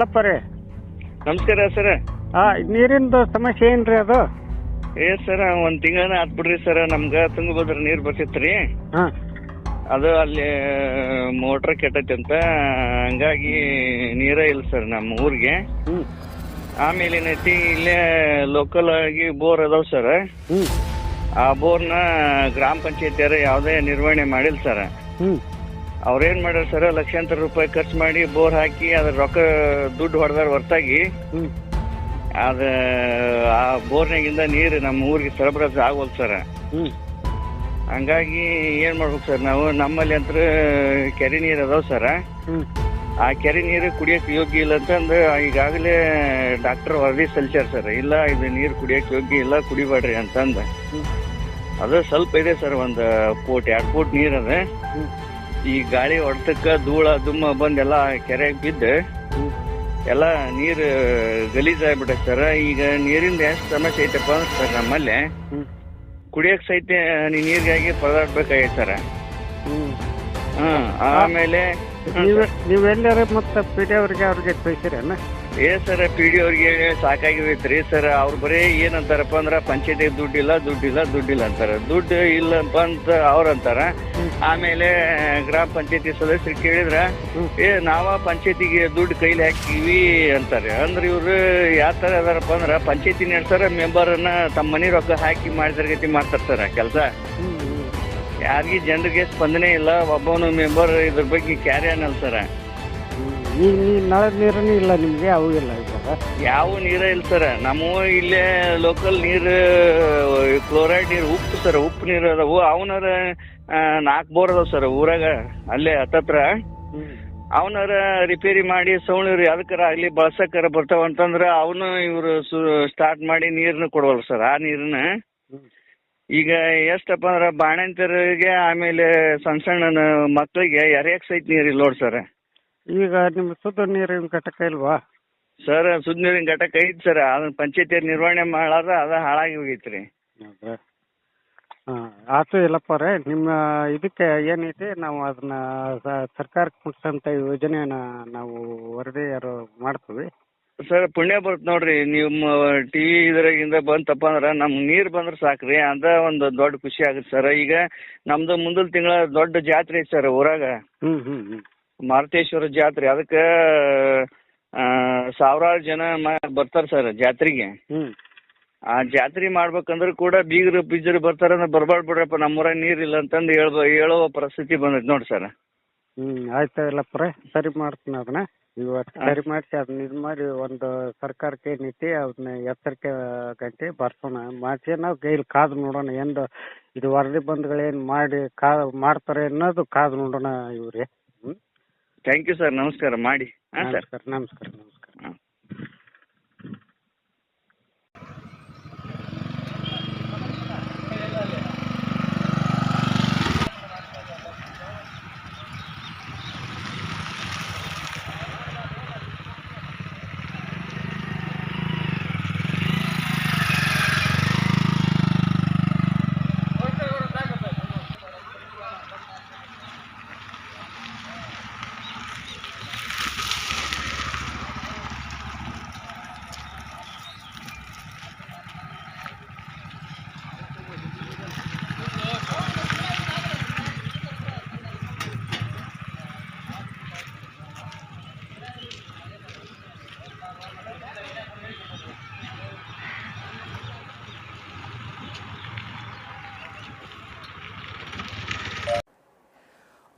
ಎಲ್ಲಪ್ಪ ರೀ. ನಮಸ್ಕಾರ ಸರ್. ಹಾಂ ನೀರಿಂದು ಸಮಸ್ಯೆ ಏನ್ರಿ ಅದು? ಏ ಸರ್ ಒಂದ್ ತಿಂಗಳನ ಆತ್ ಬಿಡ್ರಿ ಸರ್ ನಮ್ಗ ತುಂಗಭದ್ರ ನೀರ್ ಬರ್ತಿತ್ರಿ ಹಾ. ಅದು ಅಲ್ಲಿ ಮೋಟ್ರ್ ಕೆಟ್ಟೈತಿ ಅಂತ ಹಂಗಾಗಿ ನೀರ ಇಲ್ಲ ಸರ್ ನಮ್ಮ ಊರಿಗೆ. ಆಮೇಲೆ ಏನೈತಿ ಇಲ್ಲೇ ಲೋಕಲ್ ಆಗಿ ಬೋರ್ ಅದಾವ ಸರ್. ಆ ಬೋರ್ನ ಗ್ರಾಮ ಪಂಚಾಯತಿಯರ ಯಾವುದೇ ನಿರ್ವಹಣೆ ಮಾಡಿಲ್ಲ ಸರ್. ಅವ್ರೇನ್ ಮಾಡ್ಯಾರ ಸರ್? ಲಕ್ಷಾಂತರ ರೂಪಾಯಿ ಖರ್ಚು ಮಾಡಿ ಬೋರ್ ಹಾಕಿ ಅದ್ರ ರೊಕ್ಕ ದುಡ್ಡು ಹೊಡೆದಾರ ಹೊರತಾಗಿ. ಅದ ಆ ಬೋರ್ನಾಗಿಂದ ನೀರು ನಮ್ಮ ಊರಿಗೆ ಸರಬರಾಜು ಆಗೋಲ್ ಸರ್. ಹಂಗಾಗಿ ಏನ್ ಮಾಡ್ಬೇಕು ಸರ್ ನಾವು? ನಮ್ಮಲ್ಲಿ ಅಂತ ಕೆರೆ ನೀರು ಅದಾವ ಸರ್. ಆ ಕೆರೆ ನೀರು ಕುಡಿಯಕ್ಕೆ ಯೋಗ್ಯ ಇಲ್ಲ ಅಂತಂದು ಈಗಾಗಲೇ ಡಾಕ್ಟರ್ ವರದಿ ಸಲ್ಲಿಸ್ಯಾರ ಸರ್. ಇಲ್ಲ ಇದು ನೀರು ಕುಡಿಯಕ್ಕೆ ಯೋಗ್ಯ ಇಲ್ಲ ಕುಡಿಬೇಡ್ರಿ ಅಂತಂದು. ಅದು ಸ್ವಲ್ಪ ಇದೆ ಸರ್ ಒಂದು ಫೋಟ್ ಎರಡು ಫೋಟ್ ನೀರು ಅದ. ಈ ಗಾಳಿ ಹೊಡೆತಕ್ಕ ಧೂಳ ದುಮ್ಮ ಬಂದೆಲ್ಲ ಕೆರೆಗೆ ಬಿದ್ದು. ಎಲ್ಲ ನೀರು ಗಲೀಜಾಗ್ಬಿಟ್ಟೈತೆ ಸರ್. ಈಗ ನೀರಿಂದ ಎಷ್ಟು ಸಮಸ್ಯೆ ಐತಪ್ಪ ಸರ್ ನಮ್ಮಲ್ಲಿ? ಕುಡಿಯೋಕೆ ಸಹಿತ ನೀರಿಗಾಗಿ ಪರದಾಡ್ಬೇಕಾಗೈತೆ ಸರ್. ಹ್ಮ್. ಆಮೇಲೆ ಮತ್ತೆ ಪಿ ಡಿ ಅವ್ರಿಗೆ ಅವ್ರಿಗೆ ತಿಳಿಸಿರೇನ ಏ ಸರ್ ಪಿ ಡಿ ಅವ್ರಿಗೆ ಸಾಕಾಗಿದೈತ್ರಿ ಸರ್. ಅವ್ರು ಬರೀ ಏನಂತಾರಪ್ಪ ಅಂದ್ರ ಪಂಚಾಯತಿ ದುಡ್ಡಿಲ್ಲ ದುಡ್ಡಿಲ್ಲ ದುಡ್ಡಿಲ್ಲ ಅಂತಾರ. ದುಡ್ಡು ಇಲ್ಲಪ್ಪ ಅಂತ ಅವ್ರ ಅಂತಾರ. ಆಮೇಲೆ ಗ್ರಾಮ ಪಂಚಾಯತಿ ಸದಸ್ಯರು ಕೇಳಿದ್ರ ಏ ನಾವ ಪಂಚಾಯತಿಗೆ ದುಡ್ಡು ಕೈಲಿ ಹಾಕಿವಿ ಅಂತಾರೆ. ಅಂದ್ರೆ ಇವ್ರು ಯಾವ ತರ ಅದಾರಪ್ಪ ಅಂದ್ರ ಪಂಚಾಯತಿ ನಡೆಸಾರ ಅನ್ನ ತಮ್ಮ ಮನೆ ರೊಕ್ಕ ಹಾಕಿ ಮಾಡಿದ್ರ ಗತಿ ಮಾಡ್ತಾರ ಸರ್ ಕೆಲಸ. ಯಾರಿಗೆ ಜನರಿಗೆ ಸ್ಪಂದನೆ ಇಲ್ಲ ಒಬ್ಬನು ಮೆಂಬರ್ ಇದ್ರ ಬಗ್ಗೆ ಕ್ಯಾರಿ ಅನ್ನಲ್ಲ ಸರ್. ಈಗ ನೀರನೇ ಇಲ್ಲ ನಿಮಗೆ ಅವು ಇಲ್ಲ ಯಾವ ನೀರ ಇಲ್ಲ ಸರ್. ನಮ್ಮ ಇಲ್ಲೇ ಲೋಕಲ್ ನೀರು ಕ್ಲೋರೈಡ್ ನೀರು, ಉಪ್ಪು ಸರ್. ಉಪ್ಪು ನೀರು ಅದಾವು. ಅವನಾರ ನಾಲ್ಕು ಬೋರ್ ಅದಾವ ಸರ್ ಊರಾಗ, ಅಲ್ಲೇ ಹತ್ತತ್ರ ಅವನರ ರಿಪೇರಿ ಮಾಡಿ ಸೌಣೀರು ಯಾವ್ದಕ್ಕಾರ ಆಗ್ಲಿ ಬಳಸಕ್ಕಾರ ಬರ್ತಾವ ಅಂತಂದ್ರ ಅವನು ಇವರು ಸ್ಟಾರ್ಟ್ ಮಾಡಿ ನೀರನ್ನ ಕೊಡವಲ್ಲ ಸರ್, ಆ ನೀರನ್ನ ಈಗ ಎಷ್ಟಪ್ಪ ಅಂದ್ರೆ ಬಾಣಂತರಿಗೆ ಆಮೇಲೆ ಸಣ್ಣ ಸಣ್ಣ ಮಕ್ಕಳಿಗೆ ಎರೆಯಕ್ಕೆ ಸಹಿತ ಇಲ್ಲ ನೋಡಿ ಸರ್. ಈಗ ನಿಮ್ಮ ಶುದ್ಧ ನೀರಿನ ಘಟಕ ಇಲ್ವಾ? ಸರ್ ಸುದ್ ನೀರಿನ ಘಟಕ ಐತಿ ಸರ್. ಅದನ್ನ ಪಂಚಾಯತಿ ನಿರ್ವಹಣೆ ಮಾಡಾರ ಅದ ಹಾಳಾಗಿ ಹೋಗೈತ್ರಿ. ಹಾಂ ಆತು ಇಲ್ಲಪ್ಪ ರೀ ನಿಮ್ಮ ಇದಕ್ಕೆ ಏನೈತಿ ನಾವು ಅದನ್ನ ಸ- ಸರ್ಕಾರಕ್ಕೆ ಮುಟ್ಟಿಸಂತ ಯೋಜನೆಯನ್ನ ನಾವು ವರದಿ ಯಾರು ಮಾಡ್ತೀವಿ? ಸರ್ ಪುಣ್ಯ ಬರುತ್ತೆ ನೋಡ್ರಿ. ನಿಮ್ಮ ಟಿವಿ ಇದ್ರಾಗಿಂದ ಬಂತಪ್ಪ ಅಂದ್ರ ನಮ್ ನೀರ್ ಬಂದ್ರ ಸಾಕ್ರಿ ಅದ ಒಂದು ದೊಡ್ಡ ಖುಷಿ ಆಗುತ್ತೆ ಸರ್. ಈಗ ನಮ್ದು ಮುಂದಿನ ತಿಂಗಳ ದೊಡ್ಡ ಜಾತ್ರೆ ಐತಿ ಸರ್ ಊರಾಗ. ಹ್ಮ್ ಹ್ಞೂ ಹ್ಞೂ ಮಾರುತೇಶ್ವರ ಜಾತ್ರೆ. ಅದಕ್ಕೆ ಸಾವಿರಾರು ಜನ ಬರ್ತಾರೆ ಸರ್ ಜಾತ್ರೆಗೆ. ಆ ಜಾತ್ರೆ ಮಾಡ್ಬೇಕಂದ್ರೆ ಕೂಡ ಬೀಗರು ಬೀಜರು ಬರ್ತಾರ ಅಂದ್ರೆ ಬರ್ಬಾರ್ದು ಬಿಡ್ರಪ್ಪ ನಮ್ಮೂರಾಗ ನೀರಿಲ್ಲ ಅಂತಂದು ಹೇಳ್ಬ ಹೇಳೋ ಪರಿಸ್ಥಿತಿ ಬಂದೈತೆ ನೋಡಿ ಸರ್. ಹ್ಮ್ ಆಯ್ತು ಇಲ್ಲಪ್ಪ ಸರಿ ಮಾಡ್ತೀನಿ ಅದನ್ನ. ಇವತ್ತು ಸರಿ ಮಾಡಿಸಿ ಅದನ್ನ ಇದು ಮಾಡಿ ಒಂದು ಸರ್ಕಾರಕ್ಕೆ ಏನೈತಿ ಅದನ್ನ ಎಚ್ಚರಿಕೆ ಗಂಟೆ ಬರ್ಸೋಣ. ಮಾಡಿಸಿ ನಾವು ಕೈಲಿ ಕಾದು ನೋಡೋಣ ಎಂದು ಇದು ವರದಿ ಬಂದ್ಗಳೇನು ಮಾಡಿ ಕಾ ಮಾಡ್ತಾರೆ ಅನ್ನೋದು ಕಾದು ನೋಡೋಣ ಇವ್ರಿ. ಥ್ಯಾಂಕ್ ಯು ಸರ್ ನಮಸ್ಕಾರ ಮಾಡಿ. ಹಾಂ ಸರ್ ನಮಸ್ಕಾರ ನಮಸ್ಕಾರ ನಮಸ್ಕಾರ ಹಾಂ